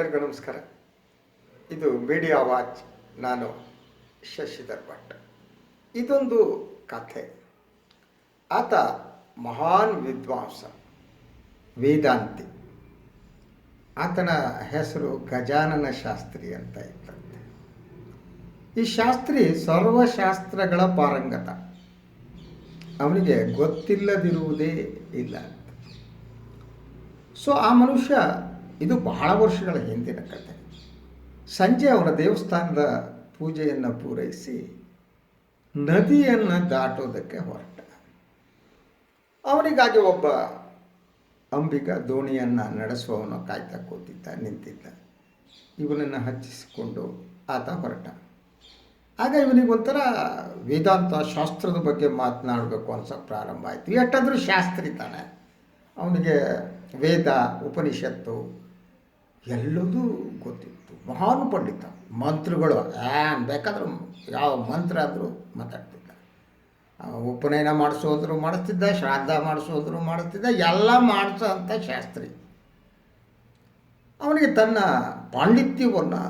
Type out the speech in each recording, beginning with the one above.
ಎಲ್ಲರಿಗೂ ನಮಸ್ಕಾರ. ಇದು ಮೀಡಿಯಾ ವಾಚ್ ನಾನು ಶಶಿಧರ್ ಭಟ್. ಇದೊಂದು ಕಥೆ. ಆತ ಮಹಾನ್ ವಿದ್ವಾಂಸ, ವೇದಾಂತಿ. ಆತನ ಹೆಸರು ಗಜಾನನ ಶಾಸ್ತ್ರಿ ಅಂತ ಇತ್ತಂತೆ ಈ ಶಾಸ್ತ್ರಿ ಸರ್ವಶಾಸ್ತ್ರಗಳ ಪಾರಂಗತ. ಅವನಿಗೆ ಗೊತ್ತಿಲ್ಲದಿರುವುದೇ ಇಲ್ಲ ಸೊ ಆ ಮನುಷ್ಯ ಇದು ಬಹಳ ವರ್ಷಗಳ ಹಿಂದಿನ ಕಥೆ ಸಂಜೆ ಅವರ ದೇವಸ್ಥಾನದ ಪೂಜೆಯನ್ನು ಪೂರೈಸಿ ನದಿಯನ್ನು ದಾಟೋದಕ್ಕೆ ಹೊರಟ. ಅವನಿಗಾಗಿ ಒಬ್ಬ ಅಂಬಿಗ ದೋಣಿಯನ್ನು ನಡೆಸುವವನು ಕಾಯ್ತಾ ಕೂತಿದ್ದ, ನಿಂತಿದ್ದ. ಇವನನ್ನು ಹಚ್ಚಿಸಿಕೊಂಡು ಆತ ಹೊರಟ. ಆಗ ಇವನಿಗೊಂಥರ ವೇದಾಂತ ಶಾಸ್ತ್ರದ ಬಗ್ಗೆ ಮಾತನಾಡಬೇಕು ಅನ್ಸೋಕ್ಕೆ ಪ್ರಾರಂಭ ಆಯಿತು. ಎಷ್ಟಾದರೂ ಶಾಸ್ತ್ರಿ ತಾನೆ. ಅವನಿಗೆ ವೇದ, ಉಪನಿಷತ್ತು ಎಲ್ಲದೂ ಗೊತ್ತಿತ್ತು. ಮಹಾನ್ ಪಂಡಿತ ಮಂತ್ರಗಳು ಏನು ಬೇಕಾದ್ರೂ ಯಾವ ಮಂತ್ರ ಆದರೂ ಮಾತಾಡ್ತಿದ್ದ. ಉಪನಯನ ಮಾಡಿಸೋದ್ರು ಮಾಡಿಸ್ತಿದ್ದ, ಶ್ರಾದ್ದ ಮಾಡಿಸೋದ್ರು ಮಾಡಿಸ್ತಿದ್ದ, ಎಲ್ಲ ಮಾಡಿಸೋ ಅಂಥ ಶಾಸ್ತ್ರಿ. ಅವನಿಗೆ ತನ್ನ ಪಾಂಡಿತ್ಯವನ್ನು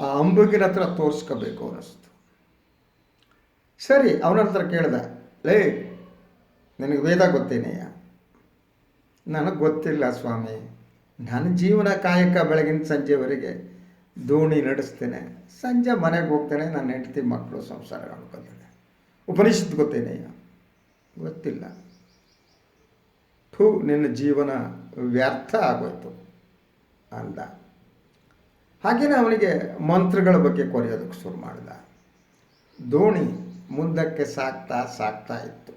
ಆ ಅಂಬುಗಿನ ಹತ್ರ ತೋರಿಸ್ಕೋಬೇಕು ಅನ್ನಿಸ್ತು. ಸರಿ, ಅವನ ಹತ್ರ ಕೇಳ್ದ, ಲೇ, ನಿನಗೆ ವೇದ ಗೊತ್ತೇನೆಯ ನನಗೆ ಗೊತ್ತಿಲ್ಲ ಸ್ವಾಮಿ. ನನ್ನ ಜೀವನ ಕಾಯಕ ಬೆಳಗಿನ ಸಂಜೆವರೆಗೆ ದೋಣಿ ನಡೆಸ್ತೇನೆ. ಸಂಜೆ ಮನೆಗೆ ಹೋಗ್ತೇನೆ. ನನ್ನ ಹೆಂಡತಿ ಮಕ್ಕಳು ಸಂಸಾರ ಮಾಡ್ಕೊತೇನೆ ಉಪನಿಷತ್ ಗೊತ್ತೇನೆ ಗೊತ್ತಿಲ್ಲ. ಥೂ, ನಿನ್ನ ಜೀವನ ವ್ಯರ್ಥ ಆಗೋಯ್ತು ಅಂದ. ಹಾಗೆಯೇ ಅವನಿಗೆ ಮಂತ್ರಗಳ ಬಗ್ಗೆ ಕೊರೆಯೋದಕ್ಕೆ ಶುರು ಮಾಡಿದ. ದೋಣಿ ಮುಂದಕ್ಕೆ ಸಾಕ್ತಾ ಸಾಕ್ತಾ ಇತ್ತು.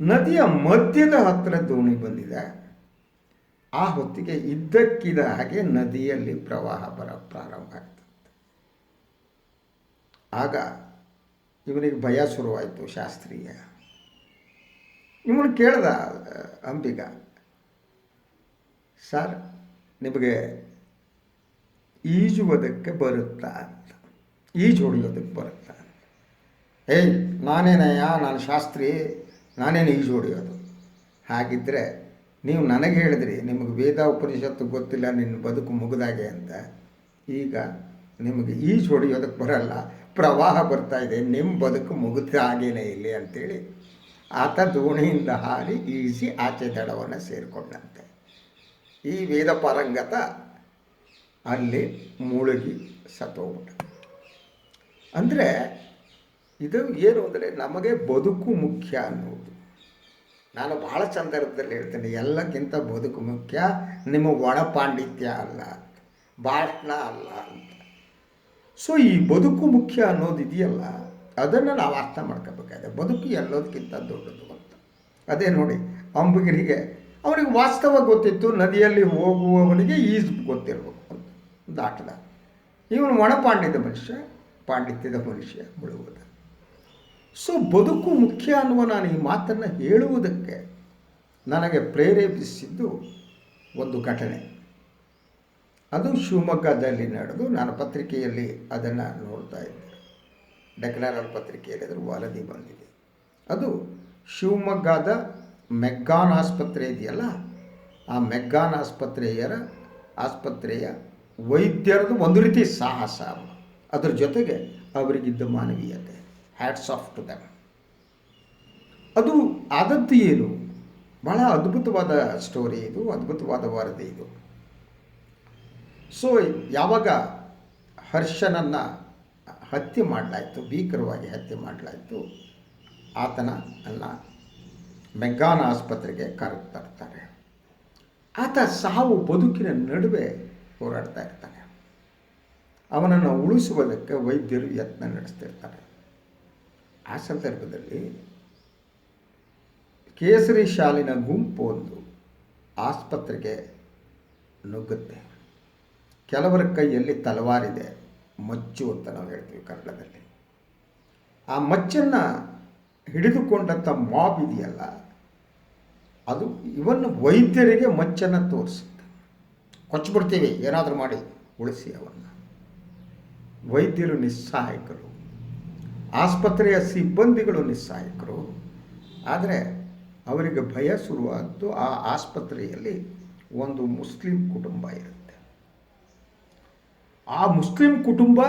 ನದಿಯ ಮಧ್ಯದ ಹತ್ತಿರ ದೋಣಿ ಬಂದಿದೆ. ಆ ಹೊತ್ತಿಗೆ ಇದ್ದಕ್ಕಿದ ಹಾಗೆ ನದಿಯಲ್ಲಿ ಪ್ರವಾಹ ಬರ ಪ್ರಾರಂಭ ಆಗ್ತದೆ. ಆಗ ಇವನಿಗೆ ಭಯ ಶುರುವಾಯಿತು ಶಾಸ್ತ್ರೀಯ. ಇವನು ಕೇಳ್ದ, ಅಂಬಿಗ, ಸರ್, ನಿಮಗೆ ಈಜುವುದಕ್ಕೆ ಬರುತ್ತಾ ಅಂತ. ಈಜು ಹೊಡೆಯೋದಕ್ಕೆ ಬರುತ್ತಾ ಏಯ್, ನಾನೇನಯ್ಯ? ನಾನು ಶಾಸ್ತ್ರಿ. ನಾನೇನು ಈಜು ಹೊಡೆಯೋದು? ಹಾಗಿದ್ದರೆ ನೀವು ನನಗೆ ಹೇಳಿದ್ರಿ, ನಿಮಗೆ ವೇದ ಉಪನಿಷತ್ತು ಗೊತ್ತಿಲ್ಲ, ನಿನ್ನ ಬದುಕು ಮುಗಿದಾಗೆ ಅಂತ. ಈಗ ನಿಮಗೆ ಈಜು ಹೊಡೆಯೋದಕ್ಕೆ ಬರಲ್ಲ, ಪ್ರವಾಹ ಬರ್ತಾ ಇದೆ ನಿಮ್ಮ ಬದುಕು ಮುಗಿದ ಹಾಗೇನೆ ಇಲ್ಲಿ ಅಂತೇಳಿ ಆತ ದೋಣಿಯಿಂದ ಹಾರಿ ಈಸಿ ಆಚೆ ದಡವನ್ನು ಸೇರಿಕೊಂಡಂತೆ. ಈ ವೇದ ಪಾರಂಗತ ಅಲ್ಲಿ ಮುಳುಗಿ ಸತ್ತೋಗ್ಬಿಟ್ಟ ಅಂದರೆ ಇದು ಏನು ಅಂದರೆ ನಮಗೆ ಬದುಕು ಮುಖ್ಯ ಅನ್ನೋದು ನಾನು ಬಹಳ ಸಂದರ್ಭದಲ್ಲಿ ಹೇಳ್ತೇನೆ, ಎಲ್ಲಕ್ಕಿಂತ ಬದುಕು ಮುಖ್ಯ ನಿಮ್ಮ ಒಣ ಪಾಂಡಿತ್ಯ ಅಲ್ಲ ಭಾಷಣ ಅಲ್ಲ ಅಂತ. ಸೊ ಈ ಬದುಕು ಮುಖ್ಯ ಅನ್ನೋದು ಇದೆಯಲ್ಲ, ಅದನ್ನು ನಾವು ಅರ್ಥ ಮಾಡ್ಕೋಬೇಕಾಗಿದೆ. ಬದುಕು ಎಲ್ಲೋದಕ್ಕಿಂತ ದೊಡ್ಡದು ಅಂತ. ಅದೇ ನೋಡಿ, ಅಂಬಗಿರಿಗೆ, ಅವನಿಗೆ ವಾಸ್ತವ ಗೊತ್ತಿತ್ತು, ನದಿಯಲ್ಲಿ ಹೋಗುವವನಿಗೆ ಈಜು ಗೊತ್ತಿರಬೇಕು ಅಂತ. ದಾಟದ ಇವನು ಒಣ ಪಾಂಡಿತ್ಯ ಮನುಷ್ಯ, ಪಾಂಡಿತ್ಯದ ಮನುಷ್ಯ ಬಿಡುವುದು ಸೊ ಬದುಕು ಮುಖ್ಯ ಅನ್ನುವ ನಾನು ಈ ಮಾತನ್ನು ಹೇಳುವುದಕ್ಕೆ ನನಗೆ ಪ್ರೇರೇಪಿಸಿದ್ದು ಒಂದು ಘಟನೆ. ಅದು ಶಿವಮೊಗ್ಗದಲ್ಲಿ ನಡೆದು ನಾನು ಪತ್ರಿಕೆಯಲ್ಲಿ ಅದನ್ನು ನೋಡ್ತಾ ಇದ್ದೆ. ಡೆಕ್ಲರಲ್ ಪತ್ರಿಕೆಯಲ್ಲಿ ಅದರ ವರದಿ ಬಂದಿದೆ. ಅದು ಶಿವಮೊಗ್ಗದ ಮೆಗ್ಗಾನ್ ಆಸ್ಪತ್ರೆ ಇದೆಯಲ್ಲ, ಆ ಮೆಗ್ಗಾನ್ ಆಸ್ಪತ್ರೆಯರ, ಆಸ್ಪತ್ರೆಯ ವೈದ್ಯರದು ಒಂದು ರೀತಿ ಸಾಹಸ ಅದರ ಜೊತೆಗೆ ಅವರಿಗಿದ್ದ ಮಾನವೀಯತೆ. ಹ್ಯಾಟ್ಸ್ ಆಫ್ ಟು ದಮ್ ಅದು ಆದದ್ದು ಏನು? ಬಹಳ ಅದ್ಭುತವಾದ ಸ್ಟೋರಿ ಇದು, ಅದ್ಭುತವಾದ ವರದಿ ಇದು. ಸೊ ಯಾವಾಗ ಹರ್ಷನನ್ನು ಹತ್ಯೆ ಮಾಡಲಾಯಿತು, ಭೀಕರವಾಗಿ ಹತ್ಯೆ ಮಾಡಲಾಯಿತು, ಆತನ ಅನ್ನ ಮೆಗ್ಗಾನ್ ಆಸ್ಪತ್ರೆಗೆ ಕರೆದು ತರ್ತಾರೆ. ಆತ ಸಾವು ಬದುಕಿನ ನಡುವೆ ಹೋರಾಡ್ತಾ ಇರ್ತಾನೆ. ಅವನನ್ನು ಉಳಿಸುವುದಕ್ಕೆ ವೈದ್ಯರು ಯತ್ನ ನಡೆಸ್ತಿರ್ತಾರೆ. ಆ ಸಂದರ್ಭದಲ್ಲಿ ಕೇಸರಿ ಶಾಲಿನ ಗುಂಪು ಒಂದು ಆಸ್ಪತ್ರೆಗೆ ನುಗ್ಗುತ್ತೆ. ಕೆಲವರ ಕೈಯಲ್ಲಿ ತಲವಾರಿದೆ. ಮಚ್ಚು ಅಂತ ನಾವು ಹೇಳ್ತೀವಿ ಕನ್ನಡದಲ್ಲಿ. ಆ ಮಚ್ಚನ್ನು ಹಿಡಿದುಕೊಂಡಂಥ ಮಾಬ್ ಇದೆಯಲ್ಲ, ಅದು ಇವನ್ನು ವೈದ್ಯರಿಗೆ ಮಚ್ಚನ್ನು ತೋರಿಸುತ್ತೆ. ಕೊಚ್ಚಿಬಿಡ್ತೀವಿ, ಏನಾದರೂ ಮಾಡಿ, ಉಳಿಸಿ ಅವನ್ನು. ವೈದ್ಯರು ನಿಸ್ಸಹಾಯಕರು. ಆಸ್ಪತ್ರೆಯ ಸಿಬ್ಬಂದಿಗಳು ನಿಸ್ಸಾಯಕರು. ಆದರೆ ಅವರಿಗೆ ಭಯ ಶುರುವಾದ್ದು ಆ ಆಸ್ಪತ್ರೆಯಲ್ಲಿ ಒಂದು ಮುಸ್ಲಿಂ ಕುಟುಂಬ ಇರುತ್ತೆ. ಆ ಮುಸ್ಲಿಂ ಕುಟುಂಬ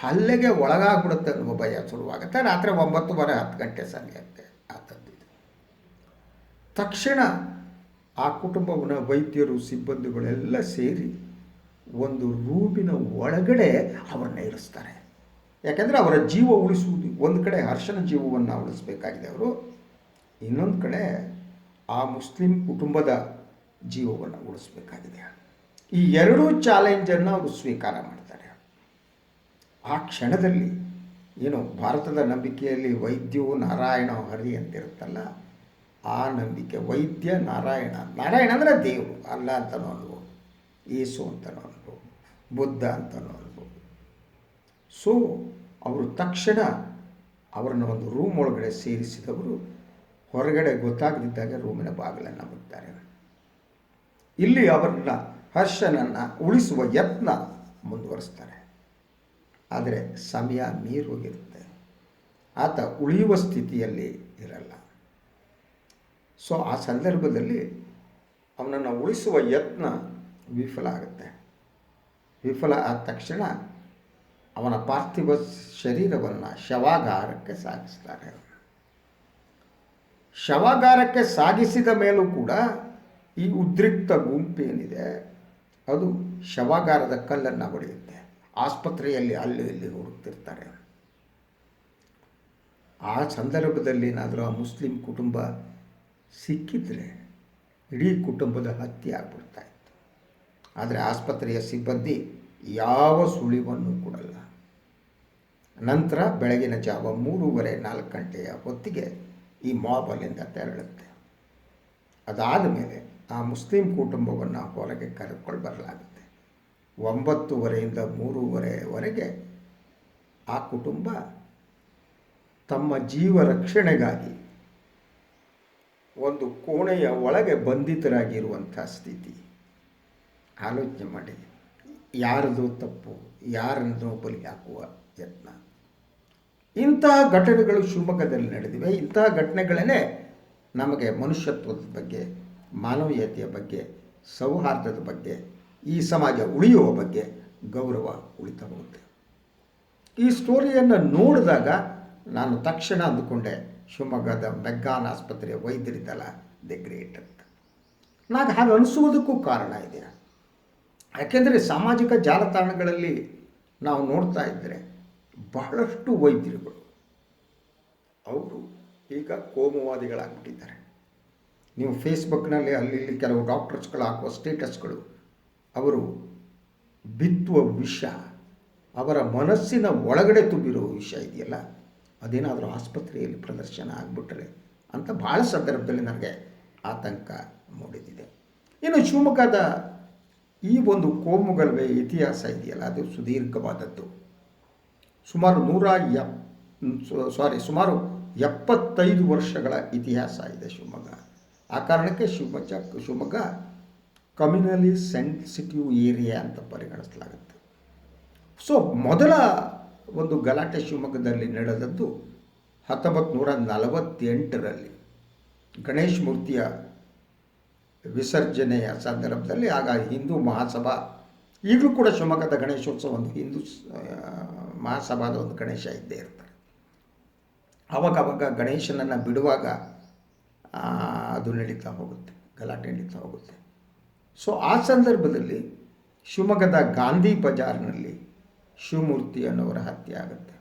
ಹಲ್ಲೆಗೆ ಒಳಗಾಗ್ಬಿಡುತ್ತೆ ಅನ್ನುವ ಭಯ ಶುರುವಾಗುತ್ತೆ. ರಾತ್ರಿ ಒಂಬತ್ತುವರೆ ಹತ್ತು ಗಂಟೆ ಸಮಯಕ್ಕೆ ಆತದ್ದಿದೆ ತಕ್ಷಣ ಆ ಕುಟುಂಬವನ್ನ ವೈದ್ಯರು, ಸಿಬ್ಬಂದಿಗಳೆಲ್ಲ ಸೇರಿ ಒಂದು ರೂಮಿನ ಒಳಗಡೆ ಅವರನ್ನ ಇರಿಸ್ತಾರೆ. ಯಾಕೆಂದರೆ ಅವರ ಜೀವ ಉಳಿಸುವುದು, ಒಂದು ಕಡೆ ಹರ್ಷನ ಜೀವವನ್ನು ಉಳಿಸಬೇಕಾಗಿದೆ ಅವರು, ಇನ್ನೊಂದು ಕಡೆ ಆ ಮುಸ್ಲಿಂ ಕುಟುಂಬದ ಜೀವವನ್ನು ಉಳಿಸಬೇಕಾಗಿದೆ. ಈ ಎರಡೂ ಚಾಲೆಂಜನ್ನು ಅವರು ಸ್ವೀಕಾರ ಮಾಡ್ತಾರೆ. ಆ ಕ್ಷಣದಲ್ಲಿ ಏನು ಭಾರತದ ನಂಬಿಕೆಯಲ್ಲಿ ವೈದ್ಯವು ನಾರಾಯಣ ಹರಿ ಅಂತಿರುತ್ತಲ್ಲ, ಆ ನಂಬಿಕೆ ವೈದ್ಯ ನಾರಾಯಣ ನಾರಾಯಣ ಅಂದರೆ ದೇವರು, ಅಲ್ಲ ಅಂತನೋ ಅನ್ಬೋದು, ಏಸು ಅಂತನೋ ಅನ್ಬೋದು, ಬುದ್ಧ ಅಂತನೂ ಅನ್ಬೋದು. ಸೊ, ಅವರು ತಕ್ಷಣ ಅವರನ್ನು ಒಂದು ರೂಮ್ ಒಳಗಡೆ ಸೇರಿಸಿದವರು ಹೊರಗಡೆ ಗೊತ್ತಾಗದಿದ್ದಾಗ ರೂಮಿನ ಬಾಗಿಲನ್ನು ಮುಟ್ತಾರೆ. ಇಲ್ಲಿ ಅವರನ್ನ ಹರ್ಷನನ್ನು ಉಳಿಸುವ ಯತ್ನ ಮುಂದುವರಿಸ್ತಾರೆ. ಆದರೆ ಸಮಯ ಮೀರೋಗಿರುತ್ತೆ ಆತ ಉಳಿಯುವ ಸ್ಥಿತಿಯಲ್ಲಿ ಇರಲ್ಲ. ಸೊ, ಆ ಸಂದರ್ಭದಲ್ಲಿ ಅವನನ್ನು ಉಳಿಸುವ ಯತ್ನ ವಿಫಲ ಆಗುತ್ತೆ. ವಿಫಲ ಆದ ತಕ್ಷಣ ಅವನ ಪಾರ್ಥಿವ ಶರೀರವನ್ನು ಶವಾಗಾರಕ್ಕೆ ಸಾಗಿಸ್ತಾರೆ. ಶವಾಗಾರಕ್ಕೆ ಸಾಗಿಸಿದ ಮೇಲೂ ಕೂಡ ಈ ಉದ್ರಿಕ್ತ ಗುಂಪೇನಿದೆ ಅದು ಶವಾಗಾರದ ಕಲ್ಲನ್ನು ಹೊಡೆಯುತ್ತೆ. ಆಸ್ಪತ್ರೆಯಲ್ಲಿ ಅಲ್ಲಿ ಇಲ್ಲಿ ಹುಡುಕ್ತಿರ್ತಾರೆ. ಆ ಸಂದರ್ಭದಲ್ಲಿ ಏನಾದರೂ ಆ ಮುಸ್ಲಿಂ ಕುಟುಂಬ ಸಿಕ್ಕಿದ್ರೆ ಇಡೀ ಕುಟುಂಬದ ಹತ್ಯೆ ಆಗ್ಬಿಡ್ತಾ ಇತ್ತು. ಆದರೆ ಆಸ್ಪತ್ರೆಯ ಸಿಬ್ಬಂದಿ ಯಾವ ಸುಳಿವನ್ನು ಕೊಡಲ್ಲ. ನಂತರ ಬೆಳಗಿನ ಜಾವ ಮೂರುವರೆ ನಾಲ್ಕು ಗಂಟೆಯ ಹೊತ್ತಿಗೆ ಈ ಮಾಬ್ ಅಲ್ಲಿಂದ ತೆರಳುತ್ತೆ. ಅದಾದ ಮೇಲೆ ಆ ಮುಸ್ಲಿಂ ಕುಟುಂಬವನ್ನು ಹೊರಗೆ ಕರೆದುಕೊಂಡು ಬರಲಾಗುತ್ತೆ. ಒಂಬತ್ತುವರೆಯಿಂದ ಮೂರುವರೆವರೆಗೆ ಆ ಕುಟುಂಬ ತಮ್ಮ ಜೀವ ರಕ್ಷಣೆಗಾಗಿ ಒಂದು ಕೋಣೆಯ ಒಳಗೆ ಬಂಧಿತರಾಗಿರುವಂಥ ಸ್ಥಿತಿ. ಆಲೋಚನೆ ಮಾಡಿ ಯಾರದು ತಪ್ಪು, ಯಾರನ್ನು ಬಲಿ ಹಾಕುವ ಯತ್ನ. ಇಂತಹ ಘಟನೆಗಳು ಶಿವಮೊಗ್ಗದಲ್ಲಿ ನಡೆದಿವೆ. ಇಂತಹ ಘಟನೆಗಳೇ ನಮಗೆ ಮನುಷ್ಯತ್ವದ ಬಗ್ಗೆ, ಮಾನವೀಯತೆಯ ಬಗ್ಗೆ, ಸೌಹಾರ್ದದ ಬಗ್ಗೆ, ಈ ಸಮಾಜ ಉಳಿಯುವ ಬಗ್ಗೆ ಗೌರವ ಉಳಿತಾ ಹೋಗುತ್ತೆ. ಈ ಸ್ಟೋರಿಯನ್ನು ನೋಡಿದಾಗ ನಾನು ತಕ್ಷಣ ಅಂದುಕೊಂಡೆ, ಶಿವಮೊಗ್ಗದ ಮೆಗ್ಗಾನ್ ಆಸ್ಪತ್ರೆಯ ವೈದ್ಯರಿದ್ದಲ್ಲ, ದಿ ಗ್ರೇಟ್ ಅಂತ. ನಾನು ಹಾಗೆ ಅನಿಸುವುದಕ್ಕೂ ಕಾರಣ ಇದೆ. ಯಾಕೆಂದರೆ ಸಾಮಾಜಿಕ ಜಾಲತಾಣಗಳಲ್ಲಿ ನಾವು ನೋಡ್ತಾ ಇದ್ದರೆ ಬಹಳಷ್ಟು ವೈದ್ಯರುಗಳು ಅವರು ಈಗ ಕೋಮುವಾದಿಗಳಾಗ್ಬಿಟ್ಟಿದ್ದಾರೆ. ನೀವು ಫೇಸ್ಬುಕ್ನಲ್ಲಿ ಅಲ್ಲಿ ಇಲ್ಲಿ ಕೆಲವು ಡಾಕ್ಟರ್ಸ್ಗಳು ಹಾಕುವ ಸ್ಟೇಟಸ್ಗಳು, ಅವರು ಬಿತ್ತುವ ವಿಷ, ಅವರ ಮನಸ್ಸಿನ ಒಳಗಡೆ ತುಂಬಿರುವ ವಿಷ ಇದೆಯಲ್ಲ, ಅದೇನಾದರೂ ಆಸ್ಪತ್ರೆಯಲ್ಲಿ ಪ್ರದರ್ಶನ ಆಗಿಬಿಟ್ರೆ ಅಂತ ಭಾಳ ಸಂದರ್ಭದಲ್ಲಿ ನನಗೆ ಆತಂಕ ಮೂಡಿದಿದೆ. ಇನ್ನು ಶಿವಮೊಗ್ಗದ ಈ ಒಂದು ಕೋಮುಗಲಭೆ ಇತಿಹಾಸ ಇದೆಯಲ್ಲ, ಅದು ಸುದೀರ್ಘವಾದದ್ದು. ಸುಮಾರು ನೂರ ಎಪ್ ಸಾರಿ ಸುಮಾರು ಎಪ್ಪತ್ತೈದು ವರ್ಷಗಳ ಇತಿಹಾಸ ಇದೆ ಶಿವಮೊಗ್ಗ. ಆ ಕಾರಣಕ್ಕೆ Shivamogga Shivamogga communally sensitive area ಅಂತ ಪರಿಗಣಿಸಲಾಗುತ್ತೆ. ಸೊ ಮೊದಲ ಒಂದು ಗಲಾಟೆ ಶಿವಮೊಗ್ಗದಲ್ಲಿ ನಡೆದದ್ದು ಹತ್ತೊಂಬತ್ತು ನೂರ ನಲವತ್ತೆಂಟರಲ್ಲಿ ಗಣೇಶ್ ಮೂರ್ತಿಯ ವಿಸರ್ಜನೆಯ ಸಂದರ್ಭದಲ್ಲಿ, ಆಗ ಹಿಂದೂ ಮಹಾಸಭಾ, ಈಗಲೂ ಕೂಡ ಶಿವಮೊಗ್ಗದ ಗಣೇಶೋತ್ಸವ ಒಂದು ಹಿಂದೂ ಮಹಾಸಭಾದ ಒಂದು ಗಣೇಶ ಇದ್ದೇ ಇರ್ತಾರೆ. ಅವಾಗ ಅವಾಗ ಗಣೇಶನನ್ನು ಬಿಡುವಾಗ ಅದು ನಡೀತಾ ಹೋಗುತ್ತೆ, ಗಲಾಟೆ ನಡೀತಾ ಹೋಗುತ್ತೆ. ಸೊ ಆ ಸಂದರ್ಭದಲ್ಲಿ ಶಿವಮೊಗ್ಗದ ಗಾಂಧಿ ಬಜಾರ್ನಲ್ಲಿ ಶಿವಮೂರ್ತಿ ಅನ್ನೋರ ಹತ್ಯೆ ಆಗುತ್ತೆ.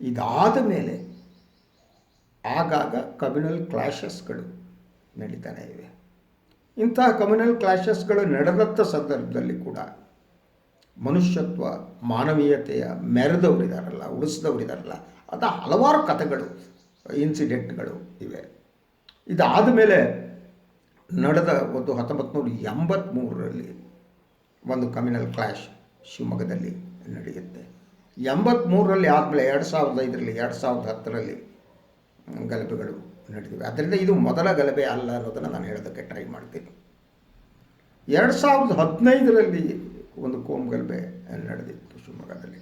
ಇದಾದ ಮೇಲೆ ಆಗಾಗ ಕಮ್ಯುನಲ್ ಕ್ಲಾಶಸ್ಗಳು ನಡೀತಾನೆ ಇವೆ. ಇಂತಹ ಕಮ್ಯುನಲ್ ಕ್ಲಾಶಸ್ಗಳು ನಡೆದಂಥ ಸಂದರ್ಭದಲ್ಲಿ ಕೂಡ ಮನುಷ್ಯತ್ವ, ಮಾನವೀಯತೆಯ ಮೆರೆದವರಿದಾರಲ್ಲ, ಉಳಿಸಿದವರಿದಾರಲ್ಲ ಅಂತ ಹಲವಾರು ಕಥೆಗಳು ಇನ್ಸಿಡೆಂಟ್ಗಳು ಇವೆ. ಇದಾದ ಮೇಲೆ ನಡೆದ ಒಂದು ಹತ್ತೊಂಬತ್ತು ನೂರ ಒಂದು ಕಮ್ಯುನಲ್ ಕ್ಲಾಶ್ ಶಿವಮೊಗ್ಗದಲ್ಲಿ ನಡೆಯುತ್ತೆ. ಎಂಬತ್ತ್ಮೂರರಲ್ಲಿ ಆದಮೇಲೆ ಎರಡು ಸಾವಿರದ ಐದರಲ್ಲಿ, ಎರಡು ಸಾವಿರದ ಹತ್ತರಲ್ಲಿ ಗಲಭೆಗಳು ನಡೆದಿವೆ. ಅದರಿಂದ ಇದು ಮೊದಲ ಗಲಭೆ ಅಲ್ಲ ಅನ್ನೋದನ್ನು ನಾನು ಹೇಳೋದಕ್ಕೆ ಟ್ರೈ ಮಾಡ್ತೀನಿ. ಎರಡು ಸಾವಿರದ ಹದಿನೈದರಲ್ಲಿ ಒಂದು ಕೋಮ್ ಗಲಭೆ ನಡೆದಿತ್ತು ಶಿವಮೊಗ್ಗದಲ್ಲಿ.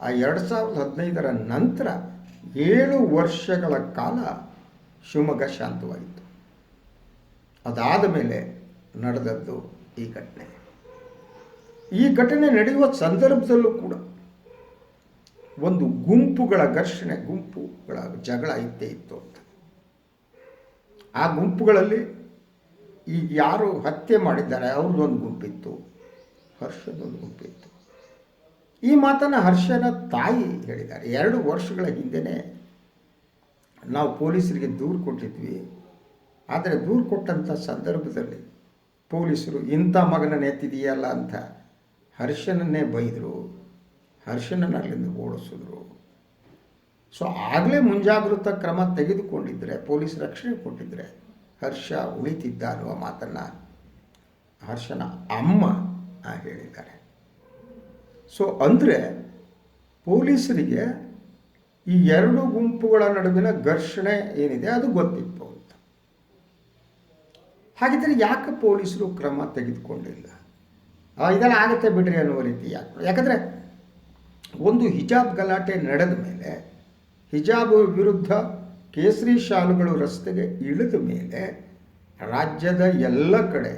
ಆ ಎರಡು ಸಾವಿರದ ಹದಿನೈದರ ನಂತರ ಏಳು ವರ್ಷಗಳ ಕಾಲ ಶಿವಮೊಗ್ಗ ಶಾಂತವಾಗಿತ್ತು. ಅದಾದ ಮೇಲೆ ನಡೆದದ್ದು ಈ ಘಟನೆ. ಈ ಘಟನೆ ನಡೆಯುವ ಸಂದರ್ಭದಲ್ಲೂ ಕೂಡ ಒಂದು ಗುಂಪುಗಳ ಘರ್ಷಣೆ, ಗುಂಪುಗಳ ಜಗಳ ಇದ್ದೇ ಇತ್ತು ಅಂತ. ಆ ಗುಂಪುಗಳಲ್ಲಿ ಈಗ ಯಾರು ಹತ್ಯೆ ಮಾಡಿದ್ದಾರೆ, ಅವ್ರದ್ದೊಂದು ಗುಂಪಿತ್ತು. ಹರ್ಷದೊಂದು ಗುಂಪಿತ್ತು ಈ ಮಾತನ್ನು ಹರ್ಷನ ತಾಯಿ ಹೇಳಿದ್ದಾರೆ. ಎರಡು ವರ್ಷಗಳ ಹಿಂದೆಯೇ ನಾವು ಪೊಲೀಸರಿಗೆ ದೂರು ಕೊಟ್ಟಿದ್ವಿ. ಆದರೆ ದೂರು ಕೊಟ್ಟಂಥ ಸಂದರ್ಭದಲ್ಲಿ ಪೊಲೀಸರು, ಇಂಥ ಮಗನನ್ನು ಎತ್ತಿದೆಯಲ್ಲ ಅಂತ ಹರ್ಷನನ್ನೇ ಬೈದರು. ಹರ್ಷನನ್ನು ಅಲ್ಲಿಂದ ಓಡಿಸಿದ್ರು. ಸೊ, ಆಗಲೇ ಮುಂಜಾಗೃತ ಕ್ರಮ ತೆಗೆದುಕೊಂಡಿದ್ದರೆ ಪೊಲೀಸ್ ರಕ್ಷಣೆ ಕೊಟ್ಟಿದ್ದರೆ ಹರ್ಷ ಉಳಿತಿದ್ದ ಅನ್ನುವ ಮಾತನ್ನು ಹರ್ಷನ ಅಮ್ಮ ಹೇಳಿದ್ದಾರೆ. ಸೊ ಅಂದರೆ ಪೊಲೀಸರಿಗೆ ಈ ಎರಡು ಗುಂಪುಗಳ ನಡುವಿನ ಘರ್ಷಣೆ ಏನಿದೆ ಅದು ಗೊತ್ತಿತ್ತು ಅಂತ. ಹಾಗಿದ್ದರೆ ಯಾಕೆ ಪೊಲೀಸರು ಕ್ರಮ ತೆಗೆದುಕೊಂಡಿಲ್ಲ? ಇದೆಲ್ಲ ಆಗುತ್ತೆ ಬಿಡ್ರಿ ಅನ್ನುವ ರೀತಿ ಯಾಕೆ? ಯಾಕಂದರೆ ಒಂದು ಹಿಜಾಬ್ ಗಲಾಟೆ ನಡೆದ ಮೇಲೆ, ಹಿಜಾಬ್ ವಿರುದ್ಧ ಕೇಸರಿ ಶಾಲುಗಳು ರಸ್ತೆಗೆ ಇಳಿದ ಮೇಲೆ ರಾಜ್ಯದ ಎಲ್ಲ ಕಡೆ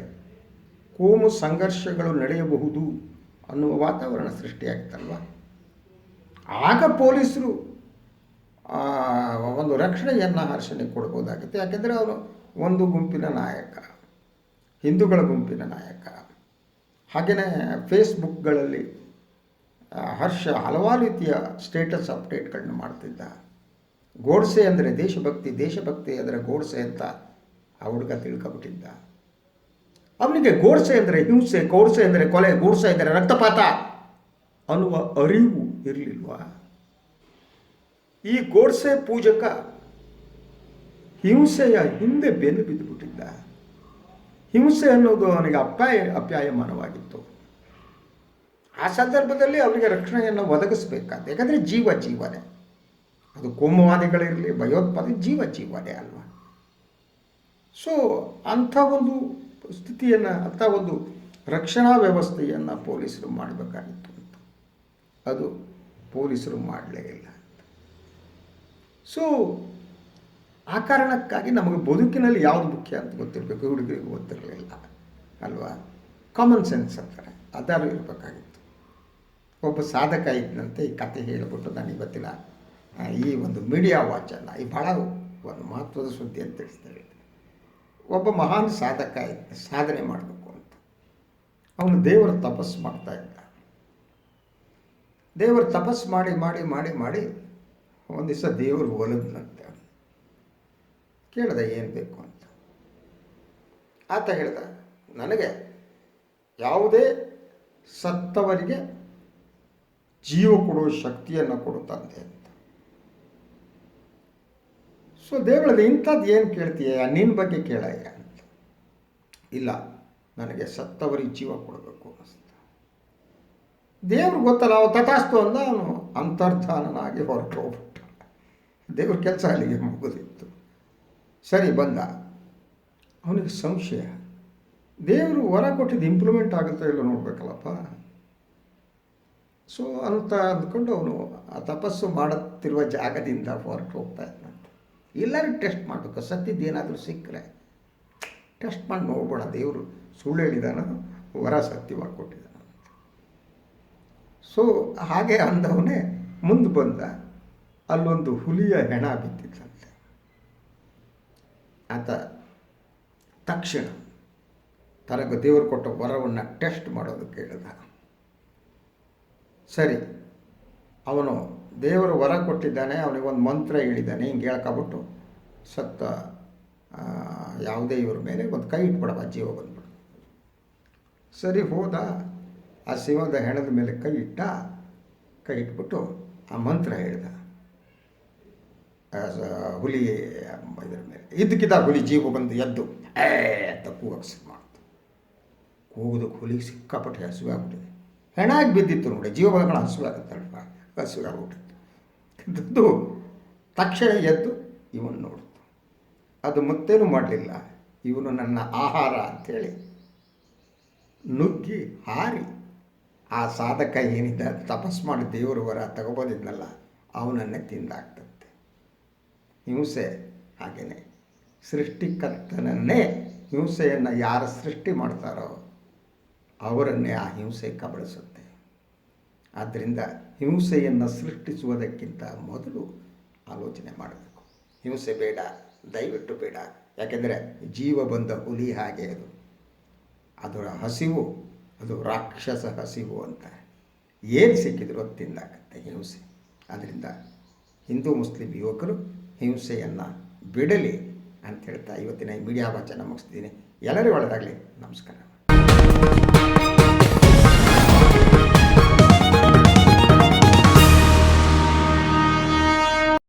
ಕೋಮು ಸಂಘರ್ಷಗಳು ನಡೆಯಬಹುದು ಅನ್ನುವ ವಾತಾವರಣ ಸೃಷ್ಟಿಯಾಗುತ್ತಲ್ವ? ಆಗ ಪೊಲೀಸರು ಒಂದು ರಕ್ಷಣೆಯನ್ನು ಹರ್ಷಣೆ ಕೊಡ್ಬೋದಾಗಿತ್ತು. ಯಾಕೆಂದರೆ ಅವನು ಒಂದು ಗುಂಪಿನ ನಾಯಕ, ಹಿಂದೂಗಳ ಗುಂಪಿನ ನಾಯಕ. ಹಾಗೆಯೇ ಫೇಸ್ಬುಕ್ಗಳಲ್ಲಿ ಹರ್ಷ ಹಲವಾರು ರೀತಿಯ ಸ್ಟೇಟಸ್ ಅಪ್ಡೇಟ್ಗಳನ್ನ ಮಾಡ್ತಿದ್ದ. ಗೋಡ್ಸೆ ಅಂದರೆ ದೇಶಭಕ್ತಿ ದೇಶಭಕ್ತಿ ಅಂದರೆ ಗೋಡ್ಸೆ ಅಂತ ಆ ಹುಡುಗ ತಿಳ್ಕೊಬಿಟ್ಟಿದ್ದ ಅವನಿಗೆ ಗೋಡ್ಸೆ ಅಂದರೆ ಹಿಂಸೆ ಗೋಡ್ಸೆ ಅಂದರೆ ಕೊಲೆ ಗೋಡ್ಸೆ ಅಂದರೆ ರಕ್ತಪಾತ ಅನ್ನುವ ಅರಿವು ಇರಲಿಲ್ವಾ? ಈ ಗೋಡ್ಸೆ ಪೂಜಕ ಹಿಂಸೆಯ ಹಿಂದೆ ಬೆನ್ನು ಬಿದ್ದುಬಿಟ್ಟಿದ್ದ. ಹಿಂಸೆ ಅನ್ನೋದು ಅವನಿಗೆ ಅಪ್ಯಾಯ ಅಪ್ಯಾಯಮಾನವಾಗಿತ್ತು. ಆ ಸಂದರ್ಭದಲ್ಲಿ ಅವರಿಗೆ ರಕ್ಷಣೆಯನ್ನು ಒದಗಿಸಬೇಕಾದ, ಯಾಕಂದರೆ ಜೀವ ಜೀವನೇ. ಅದು ಕೋಮುವಾದಿಗಳಿರಲಿ ಭಯೋತ್ಪಾದನೆ ಜೀವ ಜೀವನೇ ಅಲ್ವಾ? ಸೊ ಅಂಥ ಒಂದು ಸ್ಥಿತಿಯನ್ನು ಅಂಥ ಒಂದು ರಕ್ಷಣಾ ವ್ಯವಸ್ಥೆಯನ್ನು ಪೊಲೀಸರು ಮಾಡಬೇಕಾಗಿತ್ತು ಅದು ಪೊಲೀಸರು ಮಾಡಲೇ ಇಲ್ಲ ಸೊ ಆ ಕಾರಣಕ್ಕಾಗಿ ನಮಗೆ ಬದುಕಿನಲ್ಲಿ ಯಾವುದು ಮುಖ್ಯ ಅಂತ ಗೊತ್ತಿರಬೇಕು, ಹುಡುಗರಿಗೆ ಗೊತ್ತಿರಲಿಲ್ಲ ಅಲ್ವಾ? ಕಾಮನ್ ಸೆನ್ಸ್ ಅಂತಾರೆ ಅದಾರು ಇರಬೇಕಾಗಿತ್ತು. ಒಬ್ಬ ಸಾಧಕ ಇದ್ದಂತೆ ಈ ಕತೆ ಹೇಳಿಬಿಟ್ಟು ನಾನು ಇವತ್ತಿನ ಈ ಒಂದು ಮೀಡಿಯಾ ವಾಚನ್ನು ಈ ಭಾಳ ಒಂದು ಮಹತ್ವದ ಸುದ್ದಿ ಅಂತ ತಿಳಿಸ್ತಾರೆ ಒಬ್ಬ ಮಹಾನ್ ಸಾಧಕ ಇದ್ದ, ಸಾಧನೆ ಮಾಡಬೇಕು ಅಂತ. ಅವನು ದೇವರ ತಪಸ್ಸು ಮಾಡ್ತಾ ಇದ್ದ. ದೇವರ ತಪಸ್ಸು ಮಾಡಿ ಮಾಡಿ ಮಾಡಿ ಮಾಡಿ ಒಂದು ದಿವಸ ದೇವರು ಒಲಿದ್ನಂತೆ. ಕೇಳಿದೆ ಏನು ಬೇಕು ಅಂತ. ಆತ ಹೇಳ್ದ, ನನಗೆ ಯಾವುದೇ ಸತ್ತವರಿಗೆ ಜೀವ ಕೊಡುವ ಶಕ್ತಿಯನ್ನು ಕೊಡುತ್ತಂತೆ ಸೊ ದೇವಳದ ಇಂಥದ್ದು ಏನು ಕೇಳ್ತೀಯ? ನಿನ್ನ ಬಗ್ಗೆ ಕೇಳಯ್ಯ ಅಂತ. ಇಲ್ಲ, ನನಗೆ ಸತ್ತವರಿಗೆ ಜೀವ ಕೊಡಬೇಕು ಅನಿಸ್ತ ದೇವ್ರಿಗೆ ಗೊತ್ತಲ್ಲ ಅವ ತಥಾಸ್ತು ಅಂದ, ಅವನು ಅಂತರ್ಧಾನನಾಗಿ ಹೊರಟು ಹೋಗ್ಬಿಟ್ಟ. ದೇವ್ರ ಕೆಲಸ ಅಲ್ಲಿಗೆ ಮುಗಿದಿತ್ತು. ಸರಿ, ಬಂದ. ಅವನಿಗೆ ಸಂಶಯ. ದೇವರು ವರ ಕೊಟ್ಟಿದ್ದು ಇಂಪ್ಲಿಮೆಂಟ್ ಆಗುತ್ತೋ ಇಲ್ಲೋ ನೋಡ್ಬೇಕಲ್ಲಪ್ಪ. ಸೊ ಅಂತ ಅಂದ್ಕೊಂಡು ಅವನು ಆ ತಪಸ್ಸು ಮಾಡುತ್ತಿರುವ ಜಾಗದಿಂದ ಹೊರಟು ಹೋಗ್ತಾ ಇದ್ದಂತೆ ಎಲ್ಲರೂ ಟೆಸ್ಟ್ ಮಾಡಬೇಕು. ಸತ್ತಿದ್ದು ಏನಾದರೂ ಸಿಕ್ಕರೆ ಟೆಸ್ಟ್ ಮಾಡಿ ನೋಡ್ಬೋಣ. ದೇವರು ಸುಳ್ಳು ಹೇಳಿದಾನ, ವರ ಸತ್ಯವಾಗಿ ಕೊಟ್ಟಿದ್ದಾನ ಸೊ ಹಾಗೆ ಅಂದವನೇ ಮುಂದೆ ಬಂದ. ಅಲ್ಲೊಂದು ಹುಲಿಯ ಹೆಣ ಬಿದ್ದಿತ್ತಂತೆ. ಆತ ತಕ್ಷಣ ತನಗೆ ದೇವರು ಕೊಟ್ಟ ವರವನ್ನು ಟೆಸ್ಟ್ ಮಾಡೋದಕ್ಕೆ ಹೇಳಿದ ಸರಿ, ಅವನು ದೇವರು ವರ ಕೊಟ್ಟಿದ್ದಾನೆ, ಅವನಿಗೆ ಒಂದು ಮಂತ್ರ ಹೇಳಿದ್ದಾನೆ, ಹಿಂಗೆ ಹೇಳ್ಕೊಬಿಟ್ಟು ಸತ್ತ ಯಾವುದೇ ಇವ್ರ ಮೇಲೆ ಒಂದು ಕೈ ಇಟ್ಬಿಡವ ಜೀವ ಬಂದ್ಬಿಡು. ಸರಿ ಹೋದ, ಆ ಶಿವದ ಹೆಣದ ಮೇಲೆ ಕೈ ಇಟ್ಟ, ಕೈ ಇಟ್ಬಿಟ್ಟು ಆ ಮಂತ್ರ ಹೇಳಿದ. ಹುಲಿ, ಇದ್ರ ಮೇಲೆ. ಇದ್ದಕ್ಕಿದ್ದ ಹುಲಿ ಜೀವ ಬಂದು ಎದ್ದು, ಏ, ಅಂತ ಕೂಗಕ್ಕೆ ಶುರು ಮಾಡ್ತು. ಕೂಗೋದಕ್ಕೆ ಹುಲಿಗೆ ಸಿಕ್ಕಾಪಟ್ಟೆ ಹಸುವೆ ಆಗ್ಬಿಟ್ಟಿದೆ ಹೆಣಾಗಿ ಬಿದ್ದಿತ್ತು ನೋಡಿ, ಜೀವ ಬಂದ್ಕೊಂಡು ಹಸುವೆ ಆಗುತ್ತೆ ಹಸುವೆ ಆಗ್ಬಿಟ್ಟಿತ್ತು ಎದ್ದು ತಕ್ಷಣ ಎದ್ದು ಇವನು ನೋಡ್ತು ಅದು ಮತ್ತೇನು ಮಾಡಲಿಲ್ಲ. ಇವನು ನನ್ನ ಆಹಾರ ಅಂಥೇಳಿ ನುಗ್ಗಿ ಹಾರಿ. ಆ ಸಾಧಕ ಏನಿದ್ದ ತಪಸ್ ಮಾಡಿ ದೇವರು ವರ ತಗೊಬೋದಿದ್ನಲ್ಲ, ಅವನನ್ನೇ ತಿಂದಾಗ್ತದೆ ಹಿಂಸೆ ಹಾಗೆಯೇ ಸೃಷ್ಟಿಕರ್ತನನ್ನೇ ಹಿಂಸೆಯನ್ನು ಯಾರು ಸೃಷ್ಟಿ ಮಾಡ್ತಾರೋ ಅವರನ್ನೇ ಆ ಹಿಂಸೆ ಕಬಳಿಸುತ್ತೆ. ಆದ್ದರಿಂದ ಹಿಂಸೆಯನ್ನು ಸೃಷ್ಟಿಸುವುದಕ್ಕಿಂತ ಮೊದಲು ಆಲೋಚನೆ ಮಾಡಬೇಕು. ಹಿಂಸೆ ಬೇಡ, ದಯವಿಟ್ಟು ಬೇಡ. ಯಾಕೆಂದರೆ ಜೀವ ಬಂದ ಹುಲಿ ಹಾಗೆ ಅದು. ಅದರ ಹಸಿವು, ಅದು ರಾಕ್ಷಸ ಹಸಿವು ಅಂತ. ಏನು ಸಿಕ್ಕಿದ್ರು ಅದು ಹಿಂಸೆ. ಆದ್ದರಿಂದ ಹಿಂದೂ, ಮುಸ್ಲಿಂ ಯುವಕರು ಹಿಂಸೆಯನ್ನು ಬಿಡಲಿ ಅಂತ ಹೇಳ್ತಾ ಇವತ್ತಿನ ಈ ಮೀಡಿಯಾ ವಾಚನ ಮುಗಿಸ್ತೀನಿ ಎಲ್ಲರಿಗೂ ಒಳ್ಳೆಯದಾಗಲಿ ನಮಸ್ಕಾರ.